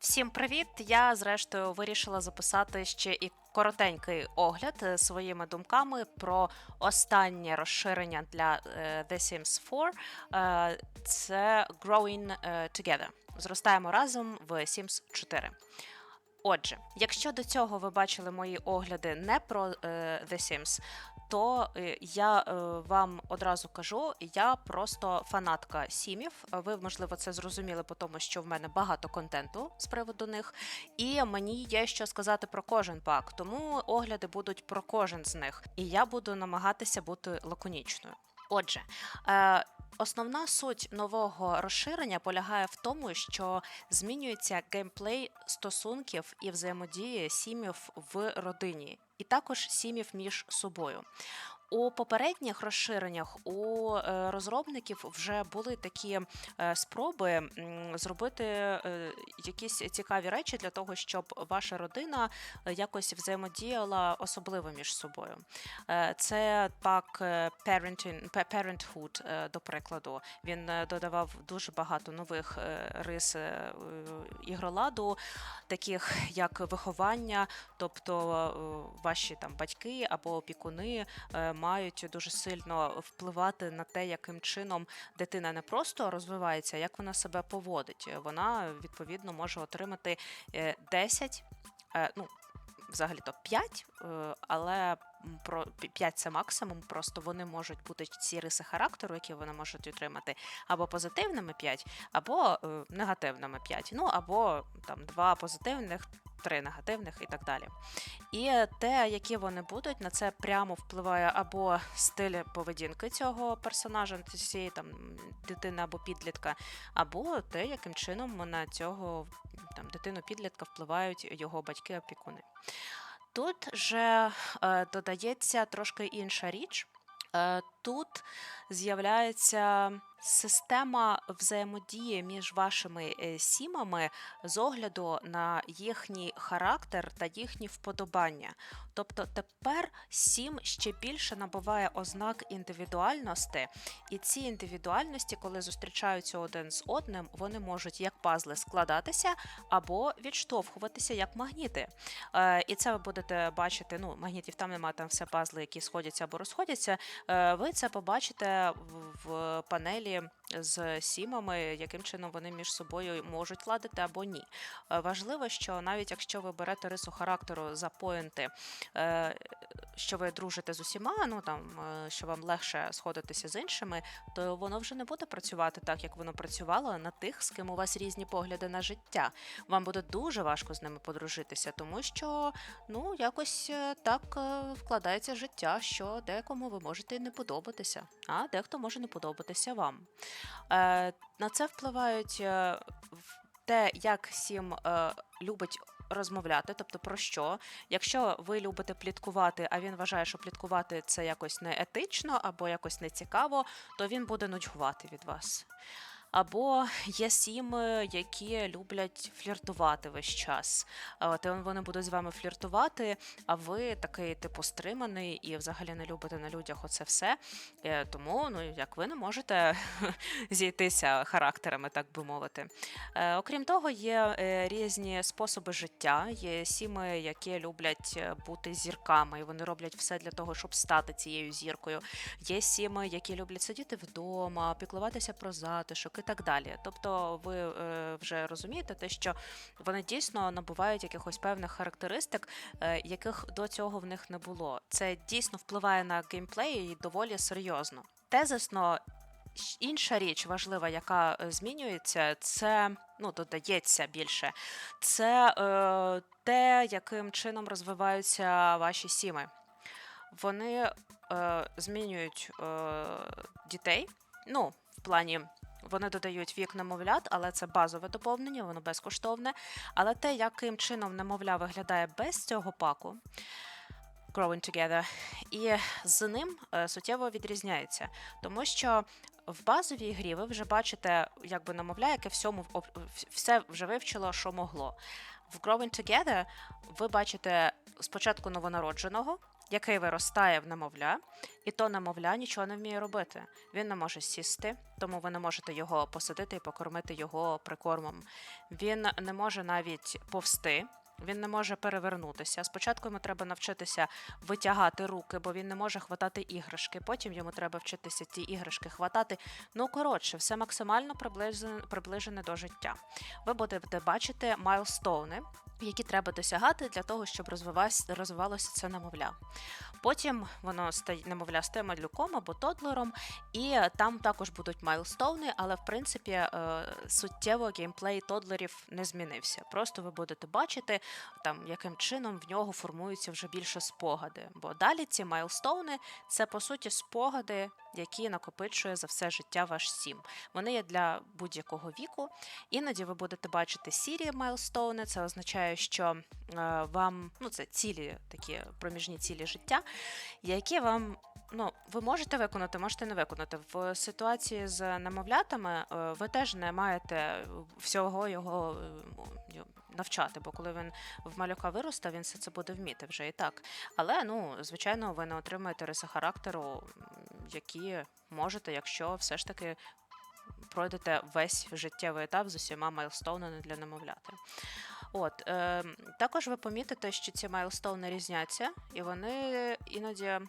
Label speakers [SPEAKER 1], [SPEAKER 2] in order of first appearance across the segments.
[SPEAKER 1] Всім привіт! Я зрештою вирішила записати ще і коротенький огляд е, своїми думками про останнє розширення для е, The Sims 4. Е, Це Growing Together. Зростаємо разом в Sims 4. Отже, якщо до цього ви бачили мої огляди не про The Sims, то е, я е, вам одразу кажу, я просто фанатка сімів. Ви, можливо, це зрозуміли, по тому що в мене багато контенту з приводу них, і мені є що сказати про кожен пак, тому огляди будуть про кожен з них, і я буду намагатися бути лаконічною. Отже, е, основна суть нового розширення полягає в тому, що змінюється геймплей стосунків і взаємодії сімів в родині, і також сімів між собою. У попередніх розширеннях у е, розробників вже були такі е, спроби зробити е, якісь цікаві речі для того, щоб ваша родина якось взаємодіяла особливо між собою. Це пак Parenthood, до прикладу. Він додавав дуже багато нових рис ігроладу, таких як виховання, тобто ваші там батьки або опікуни мають дуже сильно впливати на те, яким чином дитина не просто розвивається, як вона себе поводить. Вона відповідно може отримати е, 10, е, ну взагалі-то 5, е, але про 5 це максимум. Просто вони можуть бути ці риси характеру, які вони можуть отримати, або позитивними 5, або е, негативними 5, ну або там 2 позитивних. Три негативних і так далі. І те, які вони будуть, на це прямо впливає або стиль поведінки цього персонажа, цієї там дитини або підлітка, або те, яким чином на цього там дитину підлітка впливають його батьки-опікуни. Тут же е, додається трошки інша річ. Е, тут з'являється система взаємодії між вашими е, сімами з огляду на їхній характер та їхні вподобання. Тобто тепер сім ще більше набуває ознак індивідуальності, і ці індивідуальності, коли зустрічаються один з одним, вони можуть як пазли складатися або відштовхуватися як магніти. Е, і це ви будете бачити. Ну, магнітів там немає, там все пазли, які сходяться або розходяться. Е, ви це побачите в, в панелі з сімами, яким чином вони між собою можуть ладити або ні. Е, Важливо, що навіть якщо ви берете рису характеру за поінти, е, що ви дружите з усіма, ну там е, що вам легше сходитися з іншими, то воно вже не буде працювати так, як воно працювало на тих, з ким у вас різні погляди на життя. Вам буде дуже важко з ними подружитися, тому що ну якось так вкладається життя, що декому ви можете не подобатися, а дехто може не подобатися вам. Е, на це впливають е, те, як сім е, любить розмовляти, тобто про що. Якщо ви любите пліткувати, а він вважає, що пліткувати це якось не етично або якось не цікаво, то він буде нудьгувати від вас. Або є сіми, які люблять фліртувати весь час. От вони будуть з вами фліртувати, а ви такий, типу, стриманий і взагалі не любите на людях оце все. Е, Тому, ну як ви не можете зійтися характерами, так би мовити. Е, Окрім того, є е, різні способи життя. Є сіми, які люблять бути зірками, і вони роблять все для того, щоб стати цією зіркою. Є сіми, які люблять сидіти вдома, піклуватися про затишок і так далі. Тобто, ви е, вже розумієте те, що вони дійсно набувають якихось певних характеристик, е, яких до цього в них не було. Це дійсно впливає на геймплей і доволі серйозно. Тезисно інша річ важлива, яка е, змінюється, це ну додається більше. Це е, те, яким чином розвиваються ваші сіми. Вони е, змінюють е, дітей. Ну, в плані. Вони додають вік немовлят, але це базове доповнення, воно безкоштовне. Але те, яким чином немовля виглядає без цього паку, Growing Together, і з ним е, суттєво відрізняється. Тому що в базовій грі ви вже бачите, якби немовля, яке всьому все вже вивчило, що могло. В Growing Together ви бачите спочатку новонародженого, який виростає в немовля, і то немовля нічого не вміє робити. Він не може сісти, тому ви не можете його посадити і покормити його прикормом. Він не може навіть повсти. Він не може перевернутися. Спочатку йому треба навчитися витягати руки, бо він не може хватати іграшки. Потім йому треба вчитися ті іграшки хватати. Ну коротше, все максимально приближене, приближене до життя. Ви будете бачити майлстоуни, які треба досягати для того, щоб розвивалося це немовля. Потім воно стає немовля стає малюком або тодлером, і там також будуть майлстоуни, але в принципі е, суттєво геймплей тодлерів не змінився. Просто ви будете бачити, там яким чином в нього формуються вже більше спогади. Бо далі ці майлстоуни це по суті спогади, які накопичує за все життя ваш сім. Вони є для будь-якого віку. Іноді ви будете бачити сірі майлстоуни. Це означає, що е, вам ну це цілі такі проміжні цілі життя, які вам. Ну, ви можете виконати, можете не виконати. В ситуації з немовлятами е, ви теж не маєте всього його е, навчати, бо коли він в малюка виросте, він все це буде вміти вже і так. Але ну, звичайно, ви не отримаєте риси характеру, які можете, якщо все ж таки пройдете весь життєвий етап з усіма майлстоунами для немовляти. От е, також ви помітите, що ці майлстоуни різняться, і вони іноді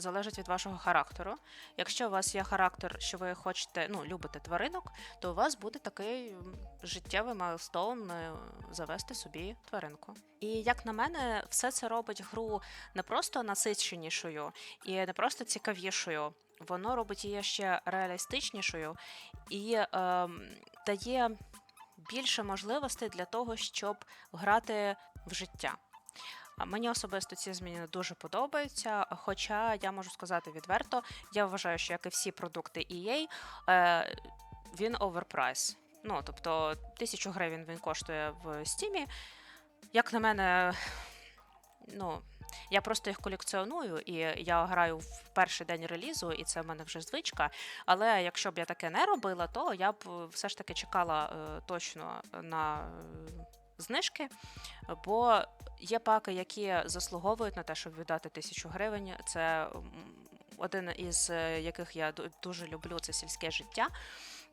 [SPEAKER 1] залежать від вашого характеру. Якщо у вас є характер, що ви хочете, ну, любите тваринок, то у вас буде такий життєвий майлстоун е, завести собі тваринку. І як на мене, все це робить гру не просто насиченішою і не просто цікавішою. Воно робить її ще реалістичнішою і ем, дає більше можливостей для того, щоб грати в життя. Мені особисто ці зміни дуже подобаються. Хоча я можу сказати відверто, я вважаю, що як і всі продукти EA, е, він оверпрайс. Ну, тобто, тисячу гривень він коштує в стімі. Як на мене, ну. Я просто їх колекціоную, і я граю в перший день релізу, і це в мене вже звичка. Але якщо б я таке не робила, то я б все ж таки чекала е, точно на знижки, бо є паки, які заслуговують на те, щоб віддати тисячу гривень. Це один із е, яких я дуже люблю, це сільське життя.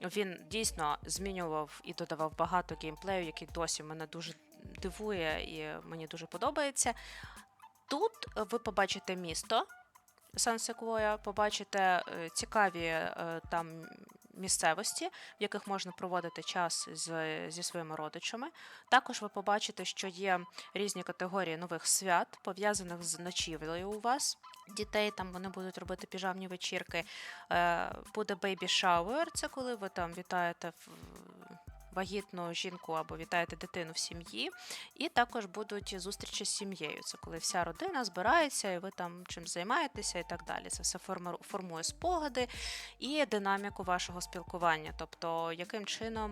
[SPEAKER 1] Він дійсно змінював і додавав багато геймплею, який досі мене дуже дивує і мені дуже подобається. Тут ви побачите місто Сан-Секвоя, побачите е, цікаві е, там місцевості, в яких можна проводити час з, зі своїми родичами. Також ви побачите, що є різні категорії нових свят, пов'язаних з ночівлею у вас. Дітей там вони будуть робити піжамні вечірки. Е, буде бейбі шауер, це коли ви там вітаєте вагітну жінку або вітаєте дитину в сім'ї. І також будуть зустрічі з сім'єю. Це коли вся родина збирається, і ви там чим займаєтеся, і так далі. Це все формує спогади і динаміку вашого спілкування. Тобто, яким чином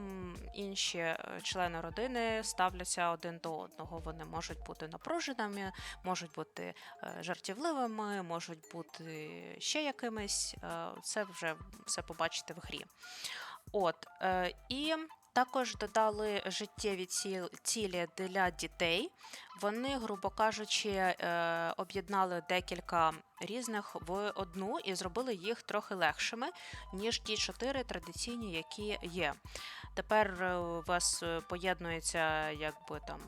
[SPEAKER 1] інші е, члени родини ставляться один до одного. Вони можуть бути напруженими, можуть бути е, жартівливими, можуть бути ще якимись. Е, Це вже все побачите в грі. От і також додали життєві цілі для дітей. Вони, грубо кажучи, е, об'єднали декілька різних в одну і зробили їх трохи легшими, ніж ті чотири традиційні, які є. Тепер е, у вас поєднується якби там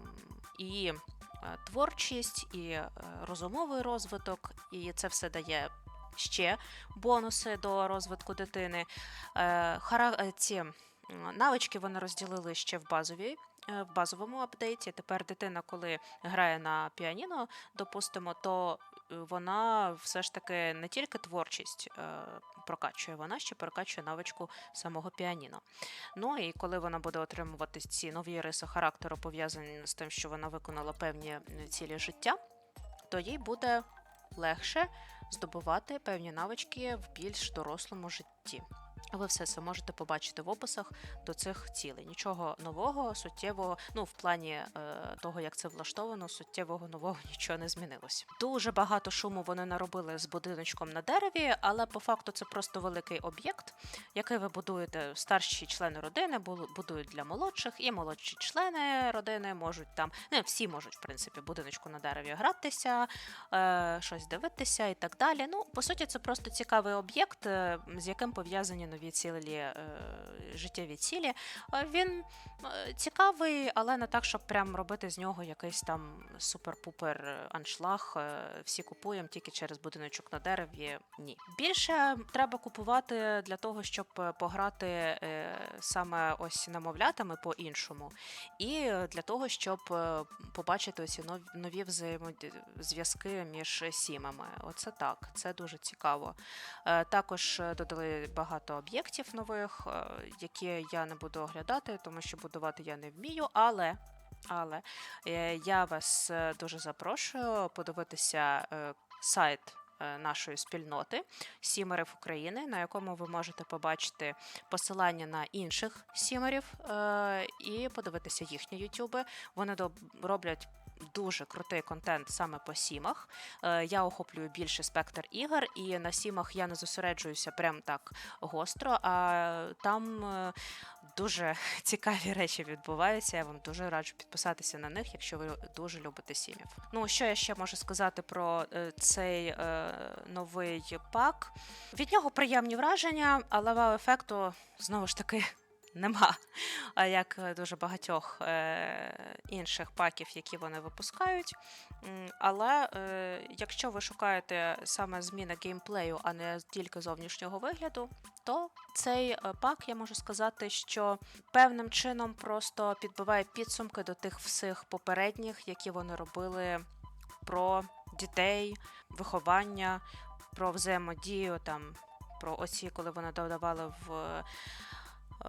[SPEAKER 1] і е, творчість, і розумовий розвиток, і це все дає. Ще бонуси до розвитку дитини. Ці навички вони розділили ще в базовій. е, В базовому апдейті тепер дитина, коли грає на піаніно, допустимо, то е, вона все ж таки не тільки творчість е, прокачує, вона ще прокачує навичку самого піаніно. Ну і коли вона буде отримувати ці нові риси характеру, пов'язані з тим, що вона виконала певні цілі життя, то їй буде легше здобувати певні навички в більш дорослому житті. Ви все це можете побачити в описах до цих цілей. Нічого нового, суттєвого, ну в плані е, того, як це влаштовано, суттєвого нового нічого не змінилось. Дуже багато шуму вони наробили з будиночком на дереві, але по факту це просто великий об'єкт, який ви будуєте. Старші члени родини будують для молодших, і молодші члени родини можуть там, не всі можуть в принципі будиночку на дереві гратися, е, щось дивитися і так далі. Ну, по суті, це просто цікавий об'єкт, е, з яким пов'язані нові цілі життєві цілі. Е, Він е, цікавий, але не так, щоб прям робити з нього якийсь там супер-пупер е, аншлаг. Всі купуємо тільки через будиночок на дереві. Ні. Більше треба купувати для того, щоб пограти саме ось намовлятами по-іншому, і для того, щоб побачити ось нові, взаємозв'язки між сімами. Оце так, це дуже цікаво. Також додали багато об'єктів нових, які я не буду оглядати, тому що будувати я не вмію, але. Але е, я вас е, дуже запрошую подивитися е, сайт нашої спільноти Сімерів України, на якому ви можете побачити посилання на інших сімерів е, і подивитися їхні ютюби. Вони роблять дуже крутий контент саме по сімах. Е, Я охоплюю більший спектр ігор, і на сімах я не зосереджуюся прям так гостро, а там е, дуже цікаві речі відбуваються. Я вам дуже раджу підписатися на них, якщо ви дуже любите сім'їв. Ну що я ще можу сказати про е, цей е, новий пак? Від нього приємні враження, але вау-ефекту знову ж таки. Нема, а як дуже багатьох е, інших паків, які вони випускають. Але е, якщо ви шукаєте саме зміни геймплею, а не тільки зовнішнього вигляду, то цей е, пак я можу сказати, що певним чином просто підбиває підсумки до тих всіх попередніх, які вони робили про дітей, виховання, про взаємодію, там, про оці, коли вони додавали в е,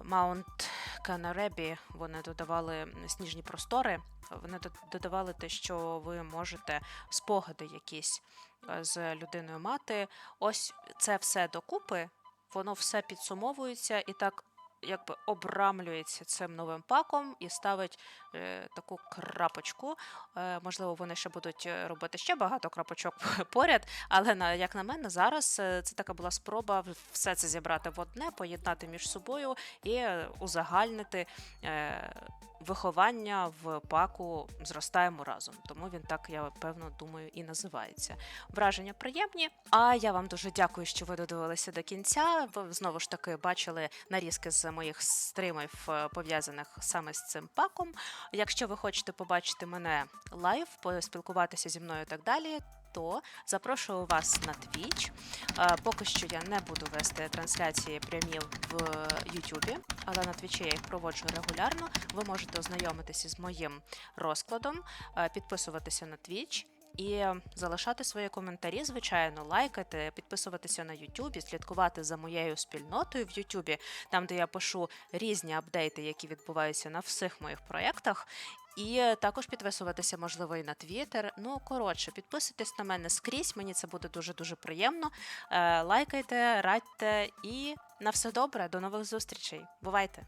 [SPEAKER 1] Маунт Канаребі, вони додавали сніжні простори. Вони додавали те, що ви можете спогади якісь е, з людиною мати. Ось це все докупи, воно все підсумовується і так якби обрамлюється цим новим паком і ставить е, таку крапочку. Е, можливо, вони ще будуть е, робити ще багато крапочок поряд, але на як на мене, зараз е, це така була спроба все це зібрати в одне, поєднати між собою і е, узагальнити е, виховання в паку зростаємо разом. Тому він так, я певно думаю, і називається. Враження приємні. А я вам дуже дякую, що ви додивилися до кінця. Ви знову ж таки бачили нарізки з моїх стрімів, е, пов'язаних саме з цим паком. Якщо ви хочете побачити мене лайв, поспілкуватися зі мною і так далі. То запрошую вас на Twitch. Е, Поки що я не буду вести трансляції прямі в Ютубі, але на Твічі я їх проводжу регулярно. Ви можете ознайомитися з моїм розкладом, е, підписуватися на Twitch. І залишати свої коментарі, звичайно, лайкати, підписуватися на Ютубі, слідкувати за моєю спільнотою в Ютубі, там, де я пишу різні апдейти, які відбуваються на всіх моїх проєктах. І також підписуватися, можливо, і на Твіттер. Ну, коротше, підписуйтесь на мене скрізь, мені це буде дуже-дуже приємно. Е, лайкайте, радьте і на все добре, до нових зустрічей. Бувайте!